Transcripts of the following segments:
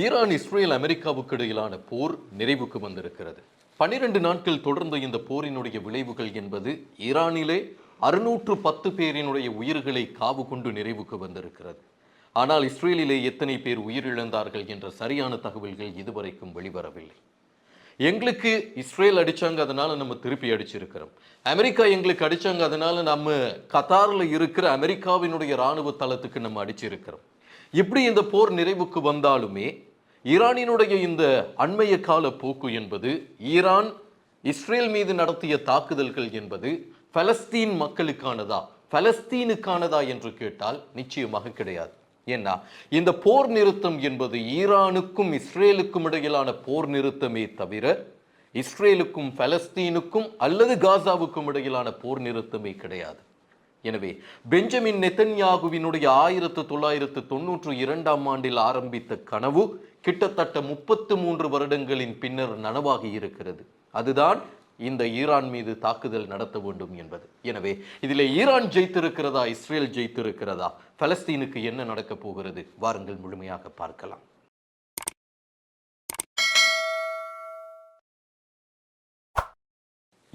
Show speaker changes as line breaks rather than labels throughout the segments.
Iran Israel அமெரிக்காவுக்கு இடையிலான போர் நிறைவுக்கு வந்திருக்கிறது பனிரெண்டு நாட்கள் தொடர்ந்த இந்த போரினுடைய விளைவுகள் என்பது ஈரானிலே அறுநூற்று பத்து பேரினுடைய உயிர்களை காவு கொண்டு நிறைவுக்கு வந்திருக்கிறது ஆனால் இஸ்ரேலிலே எத்தனை பேர் உயிரிழந்தார்கள் என்ற சரியான தகவல்கள் இதுவரைக்கும் வெளிவரவில்லை எங்களுக்கு இஸ்ரேல் அடித்தாங்க அதனால் நம்ம திருப்பி அடிச்சிருக்கிறோம் அமெரிக்கா எங்களுக்கு அடித்தாங்க அதனால் நம்ம கத்தாரில் இருக்கிற அமெரிக்காவினுடைய இராணுவ தளத்துக்கு நம்ம அடிச்சிருக்கிறோம் இப்படி இந்த போர் நிறைவுக்கு வந்தாலுமே ஈரானினுடைய இந்த அண்மைய கால போக்கு என்பது ஈரான் இஸ்ரேல் மீது நடத்திய தாக்குதல்கள் என்பது பலஸ்தீன் மக்களுக்கானதா பலஸ்தீனுக்கானதா என்று கேட்டால் நிச்சயமாக கிடையாது ஏன்னா இந்த போர் நிறுத்தம் என்பது ஈரானுக்கும் இஸ்ரேலுக்கும் இடையிலான போர் நிறுத்தமே தவிர இஸ்ரேலுக்கும் பலஸ்தீனுக்கும் அல்லது காசாவுக்கும் இடையிலான போர் நிறுத்தமே கிடையாது எனவே பெஞ்சமின் நெத்தன்யாகுவினுடைய ஆயிரத்து தொள்ளாயிரத்து தொன்னூற்று இரண்டாம் ஆண்டில் ஆரம்பித்த கனவு கிட்டத்தட்ட முப்பத்து மூன்று வருடங்களின் பின்னர் நனவாகி இருக்கிறது அதுதான் இந்த ஈரான் மீது தாக்குதல் நடத்த வேண்டும் என்பது எனவே இதில் ஈரான் ஜெயித்திருக்கிறதா இஸ்ரேல் ஜெயித்திருக்கிறதா பலஸ்தீனுக்கு என்ன நடக்கப் போகிறது வாருங்கள் முழுமையாக பார்க்கலாம்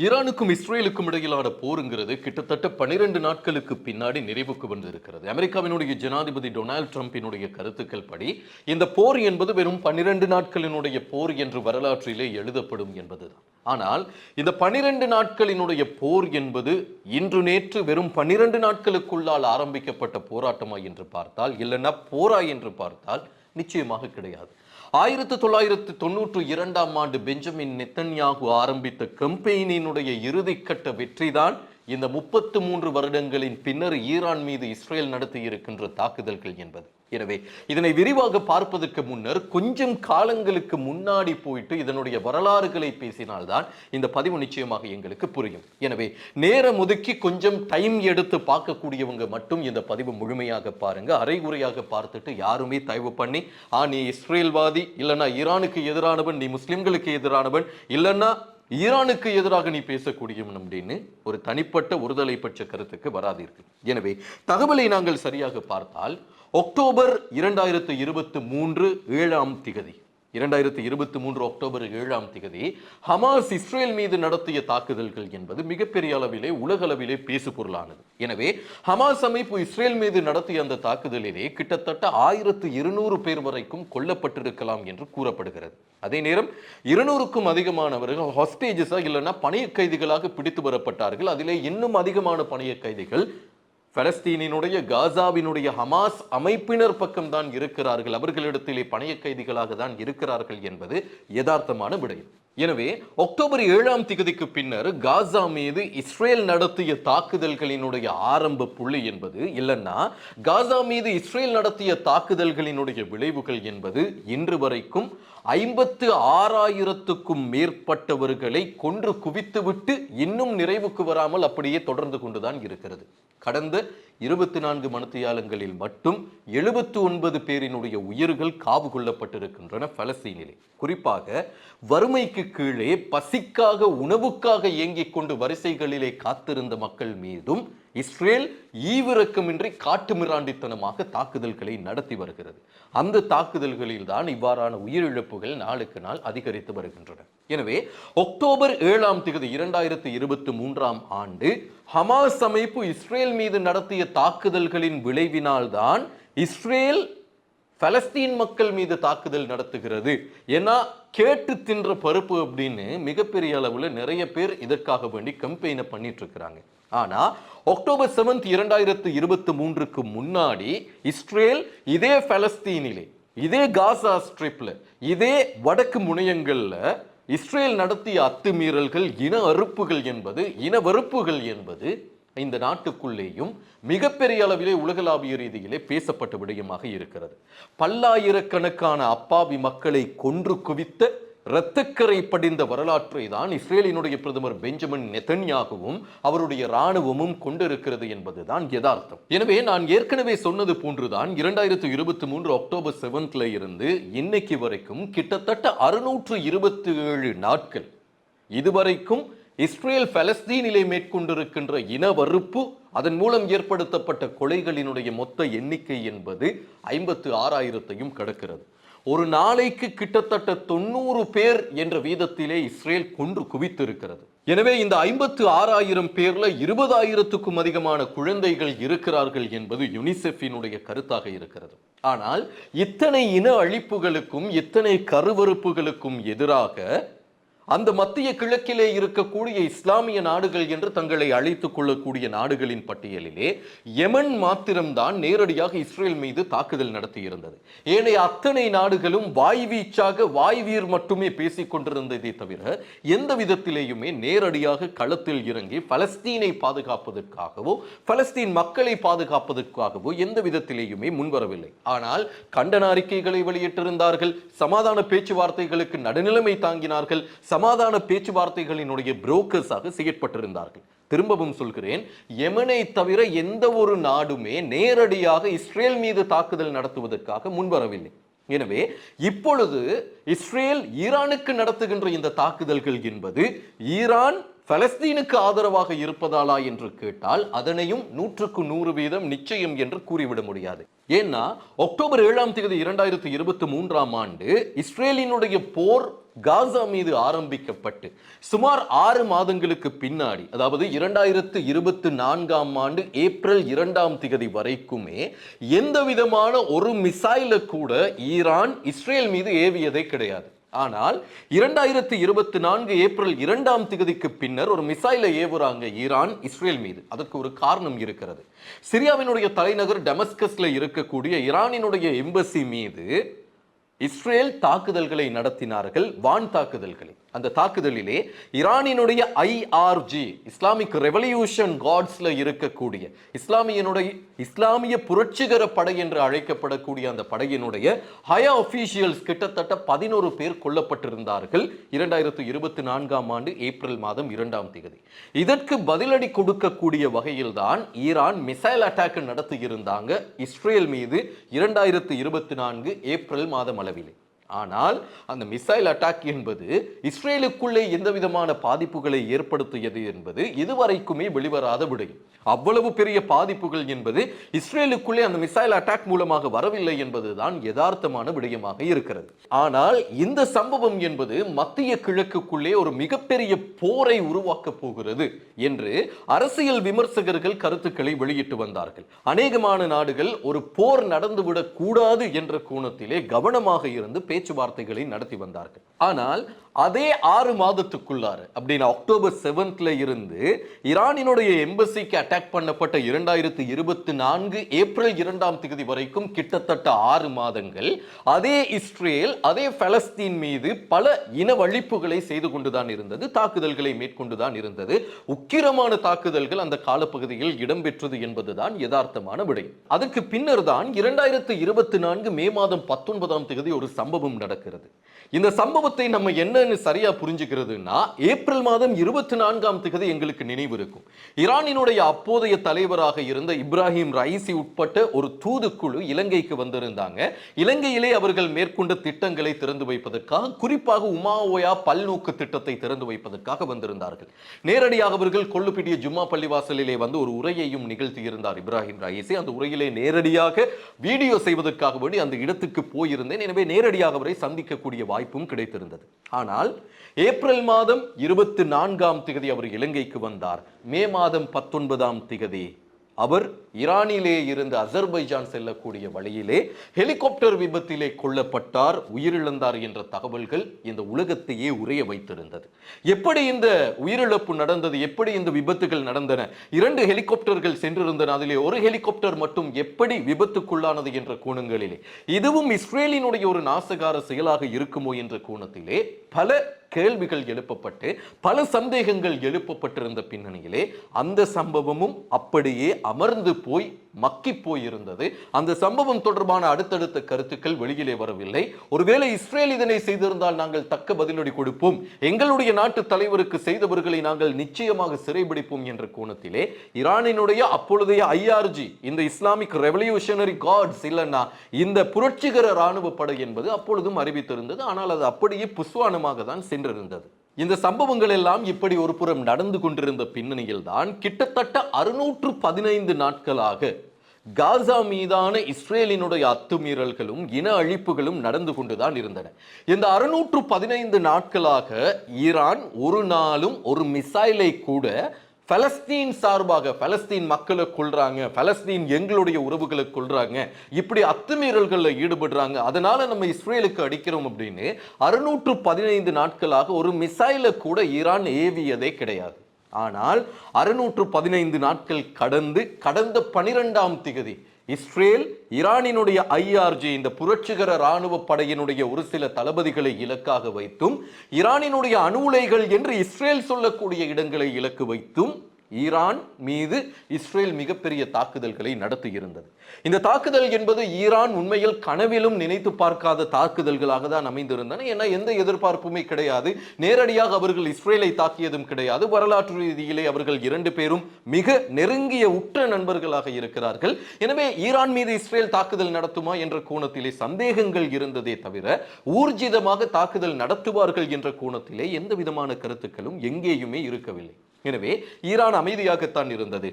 ஈரானுக்கும் இஸ்ரேலுக்கும் இடையிலான போருங்கிறது கிட்டத்தட்ட பனிரெண்டு நாட்களுக்கு பின்னாடி நிறைவுக்கு வந்திருக்கிறது அமெரிக்காவினுடைய ஜனாதிபதி டொனால்டு டிரம்பினுடைய கருத்துக்கள் படி இந்த போர் என்பது வெறும் பனிரெண்டு நாட்களினுடைய போர் என்று வரலாற்றிலே எழுதப்படும் என்பதுதான் ஆனால் இந்த பனிரெண்டு நாட்களினுடைய போர் என்பது இன்று நேற்று வெறும் பனிரெண்டு நாட்களுக்குள்ளால் ஆரம்பிக்கப்பட்ட போராட்டமா என்று பார்த்தால் இல்லைன்னா போரா என்று பார்த்தால் நிச்சயமாக கிடையாது ஆயிரத்தி தொள்ளாயிரத்தி தொண்ணூற்று இரண்டாம் ஆண்டு பெஞ்சமின் நெத்தன்யாகு ஆரம்பித்த கம்பெயினினுடைய இறுதிக்கட்ட வெற்றிதான் இந்த முப்பத்து மூன்று வருடங்களின் பின்னர் ஈரான் மீது இஸ்ரேல் நடத்தி இருக்கின்ற தாக்குதல்கள் என்பது எனவே இதனை விரிவாக பார்ப்பதற்கு முன்னர் கொஞ்சம் காலங்களுக்கு முன்னாடி போயிட்டு இதனுடைய வரலாறுகளை பேசினால்தான் இந்த பதிவு நிச்சயமாக எங்களுக்கு புரியும் எனவே நேரம் ஒதுக்கி கொஞ்சம் டைம் எடுத்து பார்க்கக்கூடியவங்க மட்டும் இந்த பதிவு முழுமையாக பாருங்க அரைகுறையாக பார்த்துட்டு யாருமே தயவு பண்ணி ஆ நீ இஸ்ரேல்வாதி இல்லைன்னா ஈரானுக்கு எதிரானவன் நீ முஸ்லிம்களுக்கு எதிரானவன் இல்லைன்னா ஈரானுக்கு எதிராக நீ பேசக்கூடியவன் அப்படின்னு ஒரு தனிப்பட்ட ஒருதலை பட்ச கருத்துக்கு வராதீர்கள் எனவே தகவலை நாங்கள் சரியாக பார்த்தால் அக்டோபர் இரண்டாயிரத்து இருபத்தி மூன்று ஏழாம் திகதி இரண்டாயிரத்தி இருபத்தி மூன்று அக்டோபர் ஏழாம் திகதி ஹமாஸ் இஸ்ரேல் மீது நடத்திய தாக்குதல்கள் என்பது மிகப்பெரிய அளவிலே உலகளவிலே பேசு பொருளானது எனவே ஹமாஸ் அமைப்பு இஸ்ரேல் மீது நடத்திய அந்த தாக்குதலிலே கிட்டத்தட்ட ஆயிரத்து இருநூறு பேர் வரைக்கும் கொல்லப்பட்டிருக்கலாம் என்று கூறப்படுகிறது அதே நேரம் இருநூறுக்கும் அதிகமானவர்கள் ஹாஸ்டேஜஸாக இல்லைன்னா பணிய கைதிகளாக பிடித்து வரப்பட்டார்கள் அதிலே இன்னும் அதிகமான பணிய கைதிகள் பலஸ்தீனினுடைய காசாவினுடைய ஹமாஸ் அமைப்பினர் பக்கம்தான் இருக்கிறார்கள் அவர்களிடத்திலே பணைய கைதிகளாக தான் இருக்கிறார்கள் என்பது யதார்த்தமான விடயம் எனவே அக்டோபர் ஏழாம் திகதிக்கு பின்னர் காசா மீது இஸ்ரேல் நடத்திய தாக்குதல்களினுடைய ஆரம்ப புள்ளி என்பது இல்லைன்னா காசா மீது இஸ்ரேல் நடத்திய தாக்குதல்களினுடைய விளைவுகள் என்பது இன்று வரைக்கும் ஐம்பத்து ஆறாயிரத்துக்கும் மேற்பட்டவர்களை கொன்று குவித்துவிட்டு இன்னும் நிறைவுக்கு வராமல் அப்படியே தொடர்ந்து கொண்டுதான் இருக்கிறது கடந்து இருபத்தி நான்கு மனத்தியாலங்களில் மட்டும் எழுபத்து ஒன்பது பேரினுடைய உயிர்கள் காவு கொள்ளப்பட்டிருக்கின்றன பலஸ்தீனிலே குறிப்பாக வறுமைக்கு கீழே பசிக்காக உணவுக்காக இயங்கிக் கொண்டு வரிசைகளிலே காத்திருந்த மக்கள் மீதும் இஸ்ரேல் ஈவிரக்கமின்றி காட்டு மிராண்டித்தனமாக தாக்குதல்களை நடத்தி வருகிறது அந்த தாக்குதல்களில் தான் இவ்வாறான உயிரிழப்புகள் நாளுக்கு நாள் அதிகரித்து வருகின்றன எனவே அக்டோபர் ஏழாம் தேதி இரண்டாயிரத்தி இருபத்தி மூன்றாம் ஆண்டு ஹமாஸ் அமைப்பு இஸ்ரேல் மீது நடத்திய தாக்குதல்களின் விளைவினால்தான் இஸ்ரேல் பலஸ்தீன் மக்கள் மீது தாக்குதல் நடத்துகிறது ஏன்னா கேட்டு தின்ற பருப்பு அப்படின்னு மிகப்பெரிய அளவில் நிறைய பேர் இதற்காக வேண்டி கம்பெயினை பண்ணிட்டு இருக்கிறாங்க ஆனால் அக்டோபர் செவன்த் இரண்டாயிரத்து இருபத்தி மூன்றுக்கு முன்னாடி இஸ்ரேல் இதே பலஸ்தீனிலே இதே காசா ஸ்ட்ரிப்பில் இதே வடக்கு முனையங்களில் இஸ்ரேல் நடத்திய அத்துமீறல்கள் இன அறுப்புகள் என்பது இன வறுப்புகள் என்பது இந்த நாட்டுக்குள்ளேயும் மிகப்பெரிய அளவிலே உலகளாவிய ரீதியிலே பேசப்பட்ட விடயமாக இருக்கிறது பல்லாயிரக்கணக்கான அப்பாவி மக்களை கொன்று குவித்த இரத்தக்கரை படிந்த வரலாற்றை தான் இஸ்ரேலினுடைய பிரதமர் பெஞ்சமின் நெத்தன்யாகவும் அவருடைய இராணுவமும் கொண்டிருக்கிறது என்பதுதான் யதார்த்தம் எனவே நான் ஏற்கனவே சொன்னது போன்றுதான் இரண்டாயிரத்தி இருபத்தி மூன்று அக்டோபர் செவன்த்ல இருந்து இன்னைக்கு வரைக்கும் கிட்டத்தட்ட அறுநூற்று இருபத்தி ஏழு நாட்கள் இதுவரைக்கும் இஸ்ரேல் பலஸ்தீனிலே மேற்கொண்டிருக்கின்ற இன வறுப்பு அதன் மூலம் ஏற்படுத்தப்பட்ட கொலைகளினுடைய மொத்த எண்ணிக்கை என்பது ஐம்பத்து ஆறாயிரத்தையும் கடக்கிறது ஒரு நாளைக்கு கிட்டத்தட்ட தொண்ணூறு பேர் என்ற வீதத்திலே இஸ்ரேல் கொன்று குவித்திருக்கிறது எனவே இந்த ஐம்பத்து ஆறாயிரம் பேர்ல இருபதாயிரத்துக்கும் அதிகமான குழந்தைகள் இருக்கிறார்கள் என்பது யுனிசெஃபினுடைய கருத்தாக இருக்கிறது ஆனால் இத்தனை இன அழிப்புகளுக்கும் இத்தனை கருவறுப்புகளுக்கும் எதிராக அந்த மத்திய கிழக்கிலே இருக்கக்கூடிய இஸ்லாமிய நாடுகள் என்று தங்களை அழைத்துக் கொள்ளக்கூடிய நாடுகளின் பட்டியலிலே யமன் மாத்திரம்தான் நேரடியாக இஸ்ரேல் மீது தாக்குதல் நடத்தியிருந்தது ஏனைய அத்தனை நாடுகளும் வாய்வீச்சாக வாய்வீர் மட்டுமே பேசிக் கொண்டிருந்ததை தவிர எந்த விதத்திலேயுமே நேரடியாக களத்தில் இறங்கி பலஸ்தீனை பாதுகாப்பதற்காகவோ பலஸ்தீன் மக்களை பாதுகாப்பதற்காகவோ எந்த விதத்திலேயுமே முன்வரவில்லை ஆனால் கண்டன அறிக்கைகளை வெளியிட்டிருந்தார்கள் சமாதான பேச்சுவார்த்தைகளுக்கு நடுநிலைமை தாங்கினார்கள் சமாதான பேச்சுவார்த்தைகளினுடைய புரோக்கர்ஸாக செயற்பட்டிருந்தார்கள் திரும்பவும் சொல்கிறேன் எமனை தவிர எந்த ஒரு நாடுமே நேரடியாக இஸ்ரேல் மீது தாக்குதல் நடத்துவதற்காக முன்வரவில்லை எனவே இப்பொழுது இஸ்ரேல் ஈரானுக்கு நடத்துகின்ற இந்த தாக்குதல்கள் என்பது ஈரான் பலஸ்தீனுக்கு ஆதரவாக இருப்பதாலா என்று கேட்டால் அதனையும் நூற்றுக்கு நூறு வீதம் நிச்சயம் என்று கூறிவிட முடியாது ஏன்னா அக்டோபர் ஏழாம் தேதி இரண்டாயிரத்தி இருபத்தி மூன்றாம் ஆண்டு இஸ்ரேலினுடைய போர் காசா மீது ஆரம்பிக்கப்பட்டு சுமார் ஆறு மாதங்களுக்கு பின்னாடி அதாவது இரண்டாயிரத்து இருபத்தி நான்காம் ஆண்டு ஏப்ரல் இரண்டாம் திகதி வரைக்குமே எந்த விதமான ஒரு மிசைலை கூட ஈரான் இஸ்ரேல் மீது ஏவியதே கிடையாது ஆனால் இரண்டாயிரத்தி இருபத்தி நான்கு ஏப்ரல் இரண்டாம் திகதிக்கு பின்னர் ஒரு மிசைலை ஏவுறாங்க ஈரான் இஸ்ரேல் மீது அதற்கு ஒரு காரணம் இருக்கிறது சிரியாவினுடைய தலைநகர் டெமஸ்கஸ்ல இருக்கக்கூடிய ஈரானினுடைய எம்பசி மீது இஸ்ரேல் தாக்குதல்களை நடத்தினார்கள் வான் தாக்குதல்களை அந்த தாக்குதலிலே ஈரானினுடைய ஐஆர்ஜி இஸ்லாமிக் ரெவல்யூஷன் காட்ஸில் இருக்கக்கூடிய இஸ்லாமியனுடைய இஸ்லாமிய புரட்சிகர படை என்று அழைக்கப்படக்கூடிய அந்த படையினுடைய ஹய அஃபீஷியல்ஸ் கிட்டத்தட்ட பதினோரு பேர் கொல்லப்பட்டிருந்தார்கள் இரண்டாயிரத்து இருபத்தி நான்காம் ஆண்டு ஏப்ரல் மாதம் இரண்டாம் தேதி இதற்கு பதிலடி கொடுக்கக்கூடிய வகையில்தான் ஈரான் மிசைல் அட்டாக் நடத்தியிருந்தாங்க இஸ்ரேல் மீது இரண்டாயிரத்து இருபத்தி நான்கு ஏப்ரல் மாதம் அளவிலே ஆனால் அந்த மிசைல் அட்டாக் என்பது இஸ்ரேலுக்குள்ளே எந்த விதமான பாதிப்புகளை ஏற்படுத்தியது என்பது இதுவரைக்குமே வெளிவராத விடயம் அவ்வளவு பெரிய பாதிப்புகள் என்பது இஸ்ரேலுக்குள்ளே அந்த மிசைல் அட்டாக் மூலமாக வரவில்லை என்பதுதான் யதார்த்தமான விடயமாக இருக்கிறது ஆனால் இந்த சம்பவம் என்பது மத்திய கிழக்குக்குள்ளே ஒரு மிகப்பெரிய போரை உருவாக்கப் போகிறது என்று அரசியல் விமர்சகர்கள் கருத்துக்களை வெளியிட்டு வந்தார்கள் அநேகமான நாடுகள் ஒரு போர் நடந்துவிடக் கூடாது என்ற கோணத்திலே கவனமாக இருந்து பேச்சு பேச்சுவார்த்தைகளை நடத்தி வந்தார்கள் ஆனால் அதே ஆறு மாதத்துக்குள்ளார் அப்படின்னா அக்டோபர் செவன்த்ல இருந்து ஈரானினுடைய எம்பசிக்கு அட்டாக் பண்ணப்பட்ட இரண்டாயிரத்தி இருபத்தி நான்கு ஏப்ரல் இரண்டாம் தேதி வரைக்கும் கிட்டத்தட்ட ஆறு மாதங்கள் அதே இஸ்ரேல் அதே பலஸ்தீன் மீது பல இன வழிப்புகளை செய்து கொண்டுதான் இருந்தது தாக்குதல்களை மேற்கொண்டுதான் இருந்தது உக்கிரமான தாக்குதல்கள் அந்த காலப்பகுதியில் இடம்பெற்றது என்பதுதான் யதார்த்தமான விடை அதுக்கு பின்னர் தான் இரண்டாயிரத்தி இருபத்தி நான்கு மே மாதம் பத்தொன்பதாம் தேதி ஒரு சம்பவம் சம்பவம் நடக்கிறது இந்த சம்பவத்தை நம்ம என்னன்னு சரியா புரிஞ்சுக்கிறதுனா ஏப்ரல் மாதம் இருபத்தி நான்காம் திகதி எங்களுக்கு நினைவு இருக்கும் ஈரானினுடைய அப்போதைய தலைவராக இருந்த இப்ராஹிம் ரைசி உட்பட்ட ஒரு தூதுக்குழு இலங்கைக்கு வந்திருந்தாங்க இலங்கையிலே அவர்கள் மேற்கொண்ட திட்டங்களை திறந்து வைப்பதற்காக குறிப்பாக உமாவோயா பல்நோக்கு திட்டத்தை திறந்து வைப்பதற்காக வந்திருந்தார்கள் நேரடியாக அவர்கள் கொள்ளுப்பிட்டிய ஜும்மா பள்ளிவாசலிலே வந்து ஒரு உரையையும் நிகழ்த்தியிருந்தார் இப்ராஹிம் ரைசி அந்த உரையிலே நேரடியாக வீடியோ செய்வதற்காக வேண்டி அந்த இடத்துக்கு போயிருந்தேன் எனவே நேரடியாக அவரை சந்திக்கக்கூடிய வாய்ப்பும் கிடைத்திருந்தது ஆனால் ஏப்ரல் மாதம் இருபத்தி நான்காம் திகதி அவர் இலங்கைக்கு வந்தார் மே மாதம் பத்தொன்பதாம் திகதி அவர் ஈரானிலே இருந்து அசர்பைஜான் செல்லக்கூடிய வழியிலே ஹெலிகாப்டர் விபத்திலே கொல்லப்பட்டார் உயிரிழந்தார் என்ற தகவல்கள் இந்த உலகத்தையே உரைய வைத்திருந்தது எப்படி இந்த உயிரிழப்பு நடந்தது எப்படி இந்த விபத்துகள் நடந்தன இரண்டு ஹெலிகாப்டர்கள் சென்றிருந்தன அதிலே ஒரு ஹெலிகாப்டர் மட்டும் எப்படி விபத்துக்குள்ளானது என்ற கோணங்களிலே இதுவும் இஸ்ரேலினுடைய ஒரு நாசகார செயலாக இருக்குமோ என்ற கோணத்திலே பல கேள்விகள் எழுப்பப்பட்டு பல சந்தேகங்கள் எழுப்பப்பட்டிருந்த பின்னணியிலே அந்த சம்பவமும் அப்படியே அமர்ந்து போய் மக்கி போய் இருந்தது அந்த சம்பவம் தொடர்பான அடுத்தடுத்த கருத்துக்கள் வெளியிலே வரவில்லை ஒருவேளை இஸ்ரேல் இதனை செய்திருந்தால் நாங்கள் தக்க பதிலடி கொடுப்போம் எங்களுடைய நாட்டு தலைவருக்கு செய்தவர்களை நாங்கள் நிச்சயமாக சிறைபிடிப்போம் என்ற கோணத்திலே ஈரானினுடைய அப்பொழுதைய ஐஆர்ஜி இந்த இஸ்லாமிக் ரெவல்யூஷனரி கார்ட்ஸ் இல்லைன்னா இந்த புரட்சிகர ராணுவ படை என்பது அப்பொழுதும் அறிவித்திருந்தது ஆனால் அது அப்படியே புஸ்வானமாக தான் சென்றிருந்தது இந்த சம்பவங்கள் எல்லாம் இப்படி ஒரு புறம் நடந்து கொண்டிருந்த பின்னணியில் தான் கிட்டத்தட்ட அறுநூற்று பதினைந்து நாட்களாக காசா மீதான இஸ்ரேலினுடைய அத்துமீறல்களும் இன அழிப்புகளும் நடந்து கொண்டுதான் இருந்தன இந்த அறுநூற்று பதினைந்து நாட்களாக ஈரான் ஒரு நாளும் ஒரு மிசைலை கூட பலஸ்தீன் சார்பாக பலஸ்தீன் மக்களை கொள்றாங்க பலஸ்தீன் எங்களுடைய உறவுகளை கொள்றாங்க இப்படி அத்துமீறல்களில் ஈடுபடுறாங்க அதனால நம்ம இஸ்ரேலுக்கு அடிக்கிறோம் அப்படின்னு அறுநூற்று பதினைந்து நாட்களாக ஒரு மிசைலை கூட ஈரான் ஏவியதே கிடையாது ஆனால் அறுநூற்று பதினைந்து நாட்கள் கடந்து கடந்த பனிரெண்டாம் திகதி இஸ்ரேல் ஈரானினுடைய ஐஆர்ஜி இந்த புரட்சிகர ராணுவ படையினுடைய ஒரு சில தளபதிகளை இலக்காக வைத்தும் ஈரானினுடைய அணு உலைகள் என்று இஸ்ரேல் சொல்லக்கூடிய இடங்களை இலக்கு வைத்தும் ஈரான் மீது இஸ்ரேல் மிகப்பெரிய தாக்குதல்களை நடத்தியிருந்தது இந்த தாக்குதல் என்பது ஈரான் உண்மையில் கனவிலும் நினைத்து பார்க்காத தாக்குதல்களாக தான் அமைந்திருந்தன ஏன்னா எந்த எதிர்பார்ப்புமே கிடையாது நேரடியாக அவர்கள் இஸ்ரேலை தாக்கியதும் கிடையாது வரலாற்று ரீதியிலே அவர்கள் இரண்டு பேரும் மிக நெருங்கிய உற்ற நண்பர்களாக இருக்கிறார்கள் எனவே ஈரான் மீது இஸ்ரேல் தாக்குதல் நடத்துமா என்ற கோணத்திலே சந்தேகங்கள் இருந்ததே தவிர ஊர்ஜிதமாக தாக்குதல் நடத்துவார்கள் என்ற கோணத்திலே எந்த விதமான கருத்துக்களும் எங்கேயுமே இருக்கவில்லை எனவே ஈரான் அமைதியாகத்தான் இருந்தது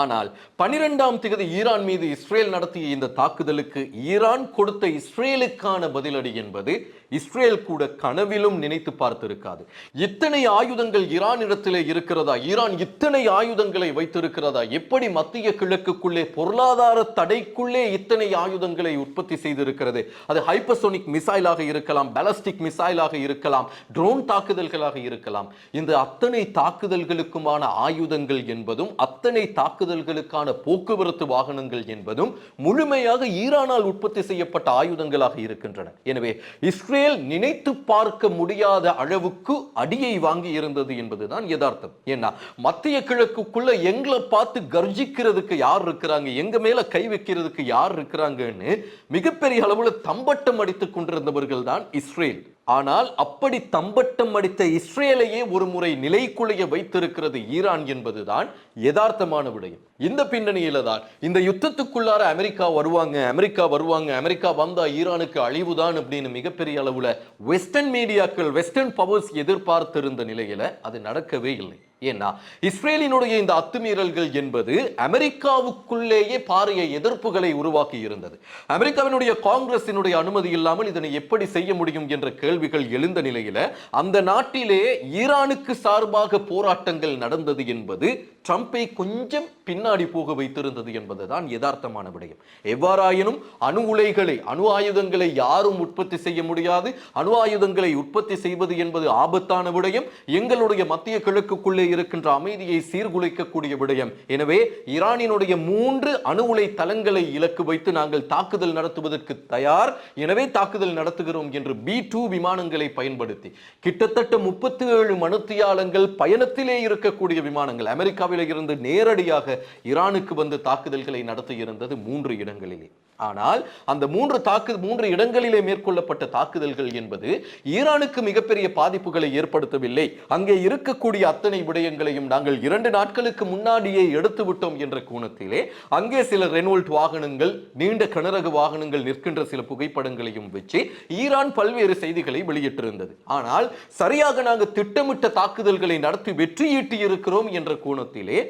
ஆனால் பனிரெண்டாம் திகதி ஈரான் மீது இஸ்ரேல் நடத்திய இந்த தாக்குதலுக்கு ஈரான் கொடுத்த இஸ்ரேலுக்கான பதிலடி என்பது இஸ்ரேல் கூட கனவிலும் நினைத்து பார்த்திருக்காது இத்தனை ஆயுதங்கள் இடத்திலே இருக்கிறதா ஈரான் இத்தனை ஆயுதங்களை வைத்திருக்கிறதா எப்படி மத்திய கிழக்குக்குள்ளே பொருளாதார தடைக்குள்ளே இத்தனை ஆயுதங்களை உற்பத்தி செய்திருக்கிறது அது ஹைப்பர்சோனிக் மிசைலாக இருக்கலாம் பேலஸ்டிக் மிசைலாக இருக்கலாம் ட்ரோன் தாக்குதல்களாக இருக்கலாம் இந்த அத்தனை தாக்குதல்களுக்குமான ஆயுதங்கள் என்பதும் அத்தனை தாக்கு தாக்குதல்களுக்கான போக்குவரத்து வாகனங்கள் என்பதும் முழுமையாக ஈரானால் உற்பத்தி செய்யப்பட்ட ஆயுதங்களாக இருக்கின்றன எனவே இஸ்ரேல் நினைத்து பார்க்க முடியாத அளவுக்கு அடியை வாங்கி இருந்தது என்பதுதான் யதார்த்தம் ஏன்னா மத்திய கிழக்குக்குள்ள எங்களை பார்த்து கர்ஜிக்கிறதுக்கு யார் இருக்கிறாங்க எங்க மேல கை வைக்கிறதுக்கு யார் இருக்கிறாங்கன்னு மிகப்பெரிய அளவில் தம்பட்டம் அடித்துக் கொண்டிருந்தவர்கள் தான் இஸ்ரேல் ஆனால் அப்படி தம்பட்டம் அடித்த இஸ்ரேலையே ஒரு முறை நிலைக்குலைய வைத்திருக்கிறது ஈரான் என்பதுதான் யதார்த்தமான விடயம் இந்த பின்னணியில தான் இந்த யுத்தத்துக்குள்ளார அமெரிக்கா வருவாங்க அமெரிக்கா வருவாங்க அமெரிக்கா வந்தா ஈரானுக்கு அழிவுதான் அப்படின்னு மிகப்பெரிய அளவுல வெஸ்டர்ன் மீடியாக்கள் வெஸ்டர்ன் பவர்ஸ் எதிர்பார்த்திருந்த நிலையில அது நடக்கவே இல்லை ஏன்னா இஸ்ரேலினுடைய இந்த அத்துமீறல்கள் என்பது அமெரிக்காவுக்குள்ளேயே பாரிய எதிர்ப்புகளை உருவாக்கி இருந்தது அமெரிக்காவினுடைய காங்கிரசினுடைய அனுமதி இல்லாமல் இதனை எப்படி செய்ய முடியும் என்ற கேள்விகள் எழுந்த நிலையில அந்த நாட்டிலே ஈரானுக்கு சார்பாக போராட்டங்கள் நடந்தது என்பது ட்ரம்ப்பை கொஞ்சம் பின்னாடி போக வைத்திருந்தது என்பதுதான் யதார்த்தமான விடயம் எவ்வாறாயினும் அணு உலைகளை அணு ஆயுதங்களை யாரும் உற்பத்தி செய்ய முடியாது அணு ஆயுதங்களை உற்பத்தி செய்வது என்பது ஆபத்தான விடயம் எங்களுடைய மத்திய கிழக்குக்குள்ளே இருக்கின்ற அமைதியை சீர்குலைக்கக்கூடிய விடயம் எனவே ஈரானினுடைய மூன்று அணு உலை தளங்களை இலக்கு வைத்து நாங்கள் தாக்குதல் நடத்துவதற்கு தயார் எனவே தாக்குதல் நடத்துகிறோம் என்று பி டூ விமானங்களை பயன்படுத்தி கிட்டத்தட்ட முப்பத்தி ஏழு மனுத்தியாளங்கள் பயணத்திலே இருக்கக்கூடிய விமானங்கள் அமெரிக்காவில் இருந்து நேரடியாக ஈரானுக்கு வந்து தாக்குதல்களை நடத்தியிருந்தது மூன்று இடங்களிலே ஆனால் அந்த மூன்று தாக்கு மூன்று இடங்களிலே மேற்கொள்ளப்பட்ட தாக்குதல்கள் என்பது ஈரானுக்கு மிகப்பெரிய பாதிப்புகளை ஏற்படுத்தவில்லை அங்கே இருக்கக்கூடிய அத்தனை விடயங்களையும் நாங்கள் இரண்டு நாட்களுக்கு முன்னாடியே எடுத்து விட்டோம் என்ற கோணத்திலே அங்கே சில ரெனோல்ட் வாகனங்கள் நீண்ட கனரக வாகனங்கள் நிற்கின்ற சில புகைப்படங்களையும் வச்சு ஈரான் பல்வேறு செய்திகளை வெளியிட்டிருந்தது ஆனால் சரியாக நாங்கள் திட்டமிட்ட தாக்குதல்களை நடத்தி வெற்றியீட்டு இருக்கிறோம் என்ற கோணத்திலே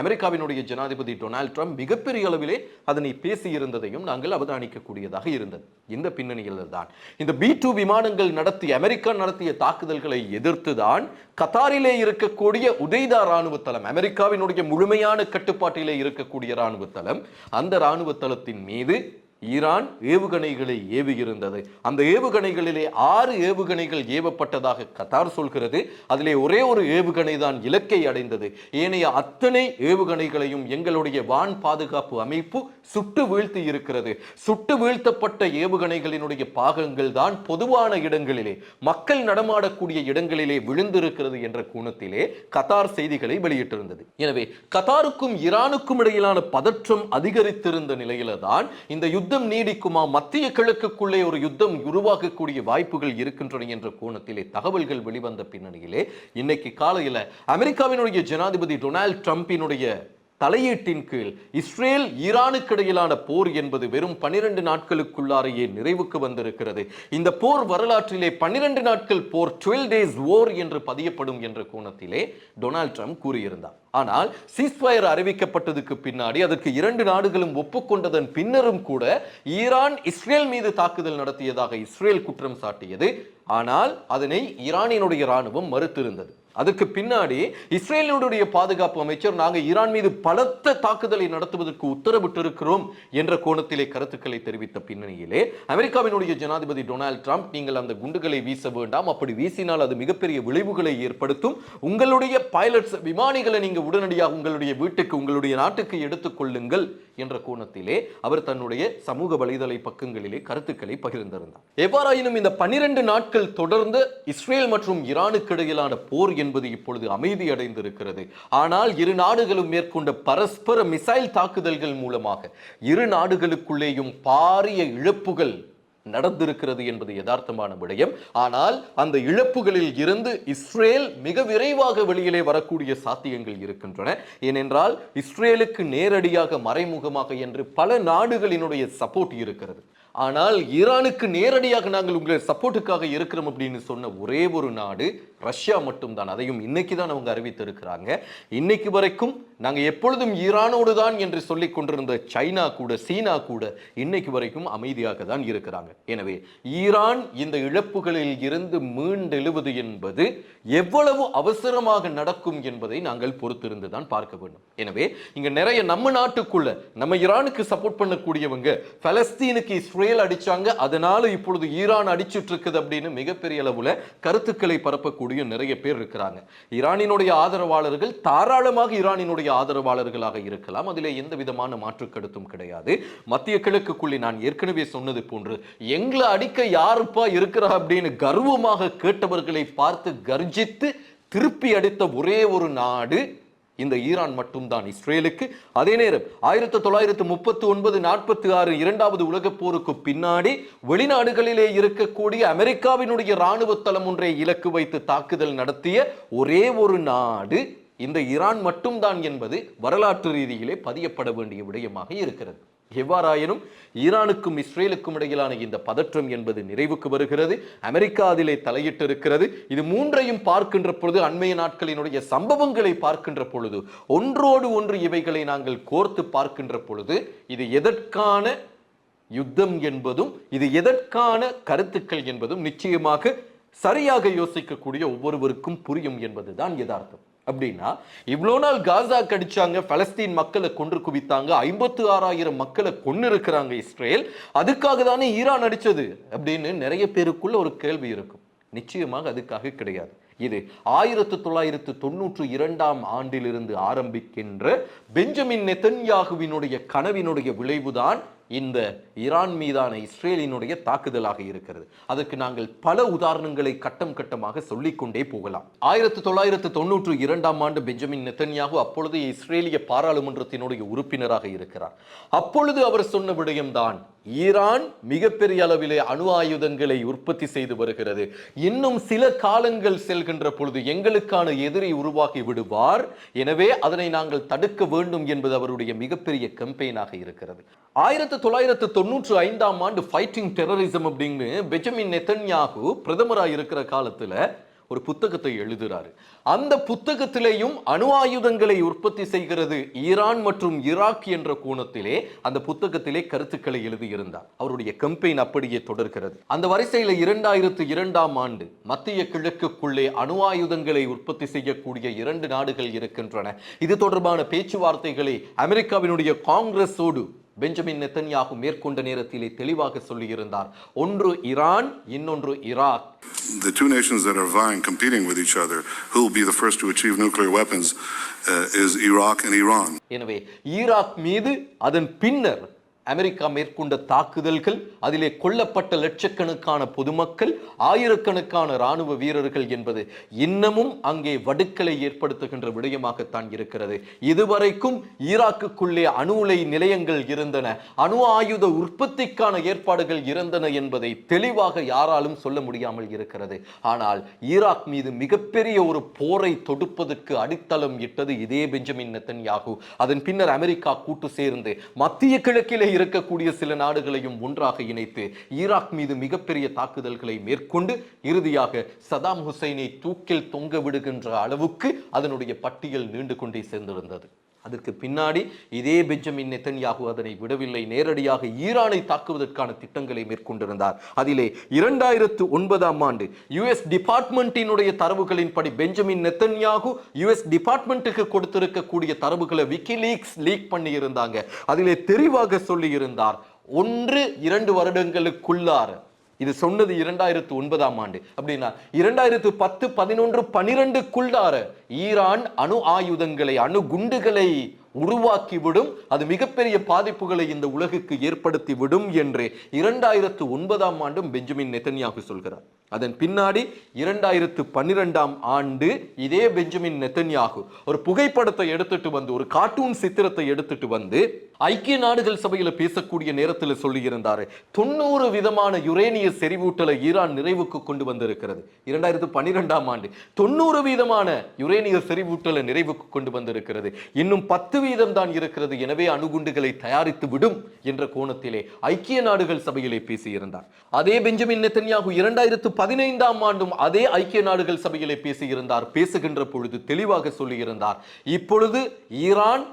அமெரிக்காவினுடைய ஜனாதிபதி டொனால்ட் ட்ரம்ப் மிகப்பெரிய அளவிலே அதனை பேசியிருந்ததையும் நாங்கள் அவதானிக்கக்கூடியதாக இருந்தது இந்த பின்னணியில் தான் இந்த பி டூ விமானங்கள் நடத்தி அமெரிக்கா நடத்திய தாக்குதல்களை எதிர்த்து தான் கத்தாரிலே இருக்கக்கூடிய உதய்தா ராணுவ தளம் அமெரிக்காவினுடைய முழுமையான கட்டுப்பாட்டிலே இருக்கக்கூடிய ராணுவ தளம் அந்த ராணுவ தளத்தின் மீது ஈரான் ஏவுகணைகளை ஏவியிருந்தது அந்த ஏவுகணைகளிலே ஆறு ஏவுகணைகள் ஏவப்பட்டதாக கத்தார் சொல்கிறது அதிலே ஒரே ஒரு ஏவுகணை தான் இலக்கை அடைந்தது ஏனைய அத்தனை ஏவுகணைகளையும் எங்களுடைய வான் பாதுகாப்பு அமைப்பு சுட்டு வீழ்த்தி இருக்கிறது சுட்டு வீழ்த்தப்பட்ட ஏவுகணைகளினுடைய பாகங்கள் தான் பொதுவான இடங்களிலே மக்கள் நடமாடக்கூடிய இடங்களிலே விழுந்திருக்கிறது என்ற கூணத்திலே கத்தார் செய்திகளை வெளியிட்டிருந்தது எனவே கத்தாருக்கும் ஈரானுக்கும் இடையிலான பதற்றம் அதிகரித்திருந்த நிலையில்தான் இந்த யுத்த யுத்தம் நீடிக்குமா மத்திய கிழக்குக்குள்ளே ஒரு யுத்தம் உருவாகக்கூடிய வாய்ப்புகள் இருக்கின்றன என்ற கோணத்திலே தகவல்கள் வெளிவந்த பின்னணியிலே இன்னைக்கு காலையில் அமெரிக்காவினுடைய ஜனாதிபதி டொனால்ட் ட்ரம்பினுடைய தலையீட்டின் கீழ் இஸ்ரேல் ஈரானுக்கு இடையிலான போர் என்பது வெறும் பனிரெண்டு நாட்களுக்குள்ளாரையே நிறைவுக்கு வந்திருக்கிறது இந்த போர் வரலாற்றிலே பன்னிரண்டு நாட்கள் போர் டுவெல் டேஸ் ஓர் என்று பதியப்படும் என்ற கோணத்திலே டொனால்ட் ட்ரம்ப் கூறியிருந்தார் ஆனால் சீஸ்ஃபயர் அறிவிக்கப்பட்டதுக்கு பின்னாடி அதற்கு இரண்டு நாடுகளும் ஒப்புக்கொண்டதன் பின்னரும் கூட ஈரான் இஸ்ரேல் மீது தாக்குதல் நடத்தியதாக இஸ்ரேல் குற்றம் சாட்டியது ஆனால் அதனை ஈரானினுடைய ராணுவம் மறுத்திருந்தது அதற்கு பின்னாடி இஸ்ரேலினுடைய பாதுகாப்பு அமைச்சர் நாங்கள் ஈரான் மீது பலத்த தாக்குதலை நடத்துவதற்கு உத்தரவிட்டிருக்கிறோம் என்ற கோணத்திலே கருத்துக்களை தெரிவித்த பின்னணியிலே அமெரிக்காவினுடைய ஜனாதிபதி டொனால்டு ட்ரம்ப் நீங்கள் அந்த குண்டுகளை வீச வேண்டாம் அப்படி வீசினால் அது மிகப்பெரிய விளைவுகளை ஏற்படுத்தும் உங்களுடைய பைலட்ஸ் விமானிகளை நீங்கள் உடனடியாக உங்களுடைய வீட்டுக்கு உங்களுடைய நாட்டுக்கு எடுத்துக்கொள்ளுங்கள் என்ற கோணத்திலே அவர் தன்னுடைய சமூக வலைதளை பக்கங்களிலே கருத்துக்களை பகிர்ந்திருந்தார் எவ்வாறாயினும் இந்த பனிரெண்டு நாட்கள் தொடர்ந்து இஸ்ரேல் மற்றும் ஈரானுக்கு இடையிலான போர் என்பது இப்பொழுது அமைதியடைந்து இருக்கிறது ஆனால் இரு நாடுகளும் மேற்கொண்ட பரஸ்பர மிசைல் தாக்குதல்கள் மூலமாக இரு நாடுகளுக்குள்ளேயும் பாரிய இழப்புகள் நடந்திருக்கிறது என்பது யதார்த்தமான விடயம் ஆனால் அந்த இழப்புகளில் இருந்து இஸ்ரேல் மிக விரைவாக வெளியிலே வரக்கூடிய சாத்தியங்கள் இருக்கின்றன ஏனென்றால் இஸ்ரேலுக்கு நேரடியாக மறைமுகமாக என்று பல நாடுகளினுடைய சப்போர்ட் இருக்கிறது ஆனால் ஈரானுக்கு நேரடியாக நாங்கள் உங்களை சப்போர்ட்டுக்காக இருக்கிறோம் அப்படின்னு சொன்ன ஒரே ஒரு நாடு ரஷ்யா மட்டும்தான் அதையும் இன்னைக்கு தான் அவங்க அறிவித்திருக்கிறாங்க இன்னைக்கு வரைக்கும் நாங்கள் எப்பொழுதும் ஈரானோடு தான் என்று சொல்லிக் கொண்டிருந்த சைனா கூட சீனா கூட இன்னைக்கு வரைக்கும் அமைதியாக தான் இருக்கிறாங்க எனவே ஈரான் இந்த இழப்புகளில் இருந்து மீண்டெழுவது என்பது எவ்வளவு அவசரமாக நடக்கும் என்பதை நாங்கள் பொறுத்திருந்து தான் பார்க்க வேண்டும் எனவே இங்கே நிறைய நம்ம நாட்டுக்குள்ள நம்ம ஈரானுக்கு சப்போர்ட் பண்ணக்கூடியவங்க பலஸ்தீனுக்கு இஸ்ரேல் அடிச்சாங்க அதனால இப்பொழுது ஈரான் அடிச்சுட்டு இருக்குது அப்படின்னு மிகப்பெரிய அளவில் கருத்துக்களை பரப்பக்கூடிய நிறைய பேர் இருக்கிறாங்க ஈரானினுடைய ஆதரவாளர்கள் தாராளமாக ஈரானினுடைய ஆதரவாளர்களாக இருக்கலாம் அதிலே எந்த விதமான மாற்றுக்கடுத்தும் கிடையாது மத்திய கிழக்குக்குள்ளே நான் ஏற்கனவே சொன்னது போன்று எங்களை அடிக்க யாருப்பா இருக்கிறா அப்படின்னு கர்வமாக கேட்டவர்களை பார்த்து கர்ஜித்து திருப்பி அடித்த ஒரே ஒரு நாடு இந்த ஈரான் மட்டும்தான் இஸ்ரேலுக்கு அதே நேரம் ஆயிரத்தி தொள்ளாயிரத்தி முப்பத்தி ஒன்பது நாற்பத்தி ஆறு இரண்டாவது உலக போருக்கு பின்னாடி வெளிநாடுகளிலே இருக்கக்கூடிய அமெரிக்காவினுடைய இராணுவ தளம் ஒன்றை இலக்கு வைத்து தாக்குதல் நடத்திய ஒரே ஒரு நாடு இந்த ஈரான் மட்டும்தான் என்பது வரலாற்று ரீதியிலே பதியப்பட வேண்டிய விடயமாக இருக்கிறது எவ்வாறாயினும் ஈரானுக்கும் இஸ்ரேலுக்கும் இடையிலான இந்த பதற்றம் என்பது நிறைவுக்கு வருகிறது அமெரிக்கா அதிலே தலையிட்டிருக்கிறது இது மூன்றையும் பார்க்கின்ற பொழுது அண்மைய நாட்களினுடைய சம்பவங்களை பார்க்கின்ற பொழுது ஒன்றோடு ஒன்று இவைகளை நாங்கள் கோர்த்து பார்க்கின்ற பொழுது இது எதற்கான யுத்தம் என்பதும் இது எதற்கான கருத்துக்கள் என்பதும் நிச்சயமாக சரியாக யோசிக்கக்கூடிய ஒவ்வொருவருக்கும் புரியும் என்பதுதான் யதார்த்தம் அப்படின்னா இவ்வளோ நாள் காசா கடிச்சாங்க பலஸ்தீன் மக்களை கொன்று குவித்தாங்க ஐம்பத்து ஆறாயிரம் மக்களை கொன்று இருக்கிறாங்க இஸ்ரேல் அதுக்காக தானே ஈரான் அடித்தது அப்படின்னு நிறைய பேருக்குள்ள ஒரு கேள்வி இருக்கும் நிச்சயமாக அதுக்காக கிடையாது இது ஆயிரத்து தொள்ளாயிரத்து தொண்ணூற்று இரண்டாம் ஆண்டிலிருந்து ஆரம்பிக்கின்ற பெஞ்சமின் நெத்தன்யாகுவினுடைய கனவினுடைய விளைவுதான் இந்த ஈரான் மீதான இஸ்ரேலினுடைய தாக்குதலாக இருக்கிறது அதற்கு நாங்கள் பல உதாரணங்களை கட்டம் கட்டமாக சொல்லிக்கொண்டே போகலாம் ஆயிரத்தி தொள்ளாயிரத்து தொன்னூற்று இரண்டாம் ஆண்டு பெஞ்சமின் நெத்தன்யாகு அப்பொழுது இஸ்ரேலிய பாராளுமன்றத்தினுடைய உறுப்பினராக இருக்கிறார் அப்பொழுது அவர் சொன்ன விடயம்தான் ஈரான் மிகப்பெரிய அளவிலே அணு ஆயுதங்களை உற்பத்தி செய்து வருகிறது இன்னும் சில காலங்கள் செல்கின்ற பொழுது எங்களுக்கான எதிரி உருவாகி விடுவார் எனவே அதனை நாங்கள் தடுக்க வேண்டும் என்பது அவருடைய மிகப்பெரிய கம்பெயினாக இருக்கிறது ஆயிரத்தி தொள்ளாயிரத்து தொண்ணூற்று ஐந்தாம் ஆண்டு ஃபைட்டிங் டெரரிசம் அப்படின்னு பெஞ்சமின் நெத்தன்யாகு பிரதமராக இருக்கிற காலத்தில் ஒரு புத்தகத்தை எழுதுகிறாரு அந்த புத்தகத்திலேயும் அணு ஆயுதங்களை உற்பத்தி செய்கிறது ஈரான் மற்றும் ஈராக் என்ற கோணத்திலே அந்த புத்தகத்திலே கருத்துக்களை எழுதியிருந்தார் அவருடைய கம்பெயின் அப்படியே தொடர்கிறது அந்த வரிசையில் இரண்டாயிரத்து இரண்டாம் ஆண்டு மத்திய கிழக்குக்குள்ளே அணு ஆயுதங்களை உற்பத்தி செய்யக்கூடிய இரண்டு நாடுகள் இருக்கின்றன இது தொடர்பான பேச்சுவார்த்தைகளை அமெரிக்காவினுடைய காங்கிரஸோடு பெஞ்சமின் நெத்தன்யாகு மேற்கொண்ட நேரத்திலே தெளிவாக சொல்லியிருந்தார் ஒன்று ஈரான் இன்னொன்று Iraq the two nations that are vying, competing with each other, who will be the first to achieve nuclear weapons uh, is Iraq and Iran. In a way, Iraq, மீது அதன் Pinner, America மேற்கொண்ட தாக்குதல்கள் அதிலே கொல்லப்பட்ட லட்சக்கணக்கான பொதுமக்கள் ஆயிரக்கணக்கான இராணுவ வீரர்கள் என்பது இன்னமும் அங்கே வடுக்களை ஏற்படுத்துகின்ற விடயமாகத்தான் இருக்கிறது இதுவரைக்கும் ஈராக்குக்குள்ளே அணு உலை நிலையங்கள் இருந்தன அணு ஆயுத உற்பத்திக்கான ஏற்பாடுகள் இருந்தன என்பதை தெளிவாக யாராலும் சொல்ல முடியாமல் இருக்கிறது ஆனால் ஈராக் மீது மிகப்பெரிய ஒரு போரை தொடுப்பதற்கு அடித்தளம் இட்டது இதே பெஞ்சமின் நெத்தன் யாகு அதன் பின்னர் அமெரிக்கா கூட்டு சேர்ந்து மத்திய கிழக்கிலே இருக்கக்கூடிய சில நாடுகளையும் ஒன்றாக இணைத்து ஈராக் மீது மிகப்பெரிய தாக்குதல்களை மேற்கொண்டு இறுதியாக சதாம் ஹுசைனை தூக்கில் தொங்க விடுகின்ற அளவுக்கு அதனுடைய பட்டியல் நீண்டு கொண்டே சேர்ந்திருந்தது அதற்கு பின்னாடி இதே பெஞ்சமின் நெத்தன்யாகு அதனை விடவில்லை நேரடியாக ஈரானை தாக்குவதற்கான திட்டங்களை மேற்கொண்டிருந்தார் அதிலே இரண்டாயிரத்து ஒன்பதாம் ஆண்டு யுஎஸ் டிபார்ட்மெண்ட்டினுடைய தரவுகளின்படி பெஞ்சமின் நெத்தன்யாகு யுஎஸ் டிபார்ட்மெண்ட்டுக்கு கொடுத்திருக்கக்கூடிய தரவுகளை விக்கிலீக்ஸ் லீக் பண்ணியிருந்தாங்க அதிலே தெளிவாக சொல்லியிருந்தார் ஒன்று இரண்டு வருடங்களுக்குள்ளார் இது சொன்னது இரண்டாயிரத்து ஒன்பதாம் ஆண்டு அப்படின்னா இரண்டாயிரத்து பத்து பதினொன்று பனிரெண்டுக்குள்ளார ஈரான் அணு ஆயுதங்களை அணு குண்டுகளை உருவாக்கிவிடும் அது மிகப்பெரிய பாதிப்புகளை இந்த உலகுக்கு ஏற்படுத்தி விடும் என்று இரண்டாயிரத்து ஒன்பதாம் ஆண்டும் பெஞ்சமின் நெத்தன்யாகு சொல்கிறார் அதன் பின்னாடி இரண்டாயிரத்து பன்னிரெண்டாம் ஆண்டு இதே பெஞ்சமின் நெத்தன்யாகு ஒரு புகைப்படத்தை எடுத்துட்டு வந்து ஒரு கார்ட்டூன் சித்திரத்தை எடுத்துட்டு வந்து ஐக்கிய நாடுகள் சபையில் பேசக்கூடிய நேரத்தில் சொல்லியிருந்தார் தொண்ணூறு விதமான யுரேனிய செறிவூட்டலை ஈரான் நிறைவுக்கு கொண்டு வந்திருக்கிறது இரண்டாயிரத்து பன்னிரெண்டாம் ஆண்டு தொண்ணூறு வீதமான யுரேனிய செறிவூட்டலை நிறைவுக்கு கொண்டு வந்திருக்கிறது இன்னும் பத்து வீதம் தான் இருக்கிறது எனவே அணுகுண்டுகளை தயாரித்து விடும் என்ற கோணத்திலே ஐக்கிய நாடுகள் சபையிலே பேசியிருந்தார் அதே பெஞ்சமின் நெத்தன்யாகு இரண்டாயிரத்து பதினைந்தாம் ஆண்டும் அதே ஐக்கிய நாடுகள் சபையிலே பேசியிருந்தார் பேசுகின்ற பொழுது தெளிவாக சொல்லியிருந்தார் இப்பொழுது ஈரான்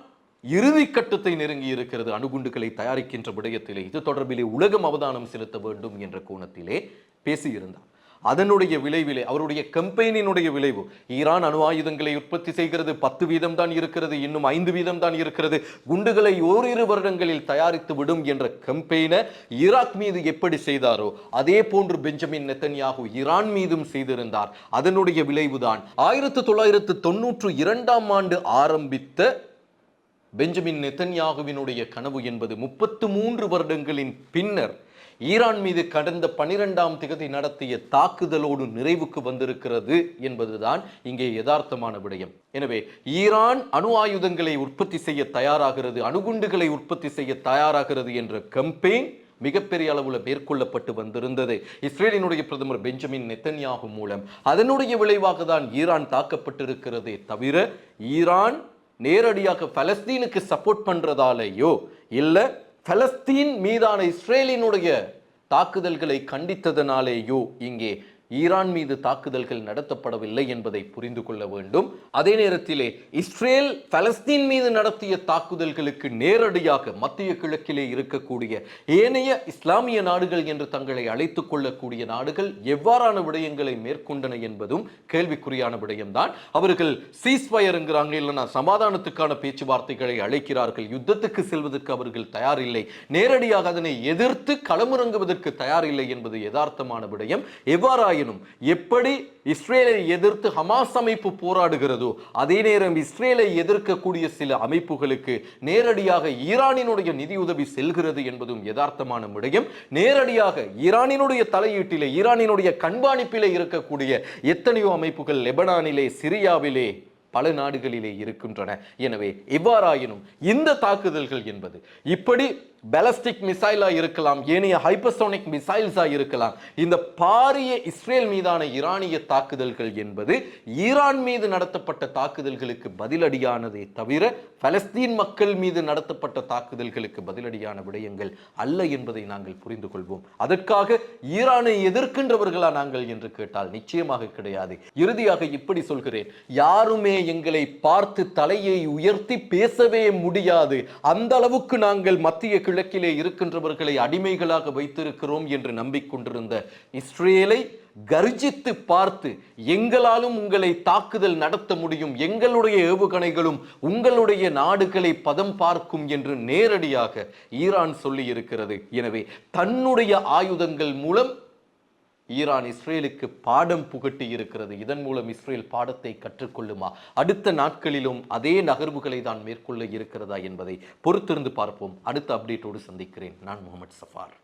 இறுதி கட்டத்தை நெருங்கி இருக்கிறது அணுகுண்டுகளை தயாரிக்கின்ற விடயத்திலே இது தொடர்பிலே உலகம் அவதானம் செலுத்த வேண்டும் என்ற கோணத்திலே பேசியிருந்தார் அதனுடைய விளைவிலே அவருடைய கம்பெனியினுடைய விளைவு ஈரான் அணு ஆயுதங்களை உற்பத்தி செய்கிறது பத்து வீதம் தான் இருக்கிறது இன்னும் ஐந்து வீதம் தான் இருக்கிறது குண்டுகளை ஓரிரு வருடங்களில் தயாரித்து விடும் என்ற கம்பெயினை ஈராக் மீது எப்படி செய்தாரோ அதே போன்று பெஞ்சமின் நெத்தன்யாகு ஈரான் மீதும் செய்திருந்தார் அதனுடைய விளைவுதான் ஆயிரத்து தொள்ளாயிரத்து தொன்னூற்று இரண்டாம் ஆண்டு ஆரம்பித்த பெஞ்சமின் நெத்தன்யாகுவினுடைய கனவு என்பது முப்பத்து மூன்று வருடங்களின் பின்னர் ஈரான் மீது கடந்த பனிரெண்டாம் திகதி நடத்திய தாக்குதலோடு நிறைவுக்கு வந்திருக்கிறது என்பதுதான் இங்கே யதார்த்தமான விடயம் எனவே ஈரான் அணு ஆயுதங்களை உற்பத்தி செய்ய தயாராகிறது அணுகுண்டுகளை உற்பத்தி செய்ய தயாராகிறது என்ற கம்பெயின் மிகப்பெரிய அளவில் மேற்கொள்ளப்பட்டு வந்திருந்தது இஸ்ரேலினுடைய பிரதமர் பெஞ்சமின் நெத்தன்யாகு மூலம் அதனுடைய விளைவாக தான் ஈரான் தாக்கப்பட்டிருக்கிறதே தவிர ஈரான் நேரடியாக பலஸ்தீனுக்கு சப்போர்ட் பண்ணுறதாலேயோ இல்லை பலஸ்தீன் மீதான இஸ்ரேலினுடைய தாக்குதல்களை கண்டித்ததனாலேயோ இங்கே ஈரான் மீது தாக்குதல்கள் நடத்தப்படவில்லை என்பதை புரிந்து கொள்ள வேண்டும் அதே நேரத்திலே இஸ்ரேல் பலஸ்தீன் மீது நடத்திய தாக்குதல்களுக்கு நேரடியாக மத்திய கிழக்கிலே இருக்கக்கூடிய ஏனைய இஸ்லாமிய நாடுகள் என்று தங்களை அழைத்துக் கொள்ளக்கூடிய நாடுகள் எவ்வாறான விடயங்களை மேற்கொண்டன என்பதும் கேள்விக்குறியான விடயம்தான் அவர்கள் என்கிறாங்க இல்லைன்னா சமாதானத்துக்கான பேச்சுவார்த்தைகளை அழைக்கிறார்கள் யுத்தத்துக்கு செல்வதற்கு அவர்கள் தயாரில்லை நேரடியாக அதனை எதிர்த்து களமிறங்குவதற்கு தயாரில்லை என்பது யதார்த்தமான விடயம் எவ்வாறாய் எவ்வாறாயினும் எப்படி இஸ்ரேலை எதிர்த்து ஹமாஸ் அமைப்பு போராடுகிறதோ அதே நேரம் இஸ்ரேலை எதிர்க்கக்கூடிய சில அமைப்புகளுக்கு நேரடியாக ஈரானினுடைய நிதியுதவி செல்கிறது என்பதும் யதார்த்தமான விடயம் நேரடியாக ஈரானினுடைய தலையீட்டிலே ஈரானினுடைய கண்காணிப்பிலே இருக்கக்கூடிய எத்தனையோ அமைப்புகள் லெபனானிலே சிரியாவிலே பல நாடுகளிலே இருக்கின்றன எனவே எவ்வாறாயினும் இந்த தாக்குதல்கள் என்பது இப்படி பலஸ்டிக் மிசைலாக இருக்கலாம் ஏனைய ஹைப்பர்சோனிக் மிசைல்ஸாக இருக்கலாம் இந்த பாரிய இஸ்ரேல் மீதான ஈரானிய தாக்குதல்கள் என்பது ஈரான் மீது நடத்தப்பட்ட தாக்குதல்களுக்கு பதிலடியானதே தவிர பலஸ்தீன் மக்கள் மீது நடத்தப்பட்ட தாக்குதல்களுக்கு பதிலடியான விடயங்கள் அல்ல என்பதை நாங்கள் புரிந்து கொள்வோம் அதற்காக ஈரானை எதிர்க்கின்றவர்களா நாங்கள் என்று கேட்டால் நிச்சயமாக கிடையாது இறுதியாக இப்படி சொல்கிறேன் யாருமே எங்களை பார்த்து தலையை உயர்த்தி பேசவே முடியாது அந்த அளவுக்கு நாங்கள் மத்திய கிழக்கு கிழக்கிலே இருக்கின்றவர்களை அடிமைகளாக வைத்திருக்கிறோம் என்று நம்பிக்கொண்டிருந்த இஸ்ரேலை கர்ஜித்து பார்த்து எங்களாலும் உங்களை தாக்குதல் நடத்த முடியும் எங்களுடைய ஏவுகணைகளும் உங்களுடைய நாடுகளை பதம் பார்க்கும் என்று நேரடியாக ஈரான் சொல்லி இருக்கிறது எனவே தன்னுடைய ஆயுதங்கள் மூலம் ஈரான் இஸ்ரேலுக்கு பாடம் புகட்டி இருக்கிறது இதன் மூலம் இஸ்ரேல் பாடத்தை கற்றுக்கொள்ளுமா அடுத்த நாட்களிலும் அதே நகர்வுகளை தான் மேற்கொள்ள இருக்கிறதா என்பதை பொறுத்திருந்து பார்ப்போம் அடுத்த அப்டேட்டோடு சந்திக்கிறேன் நான் முகமது சஃபார்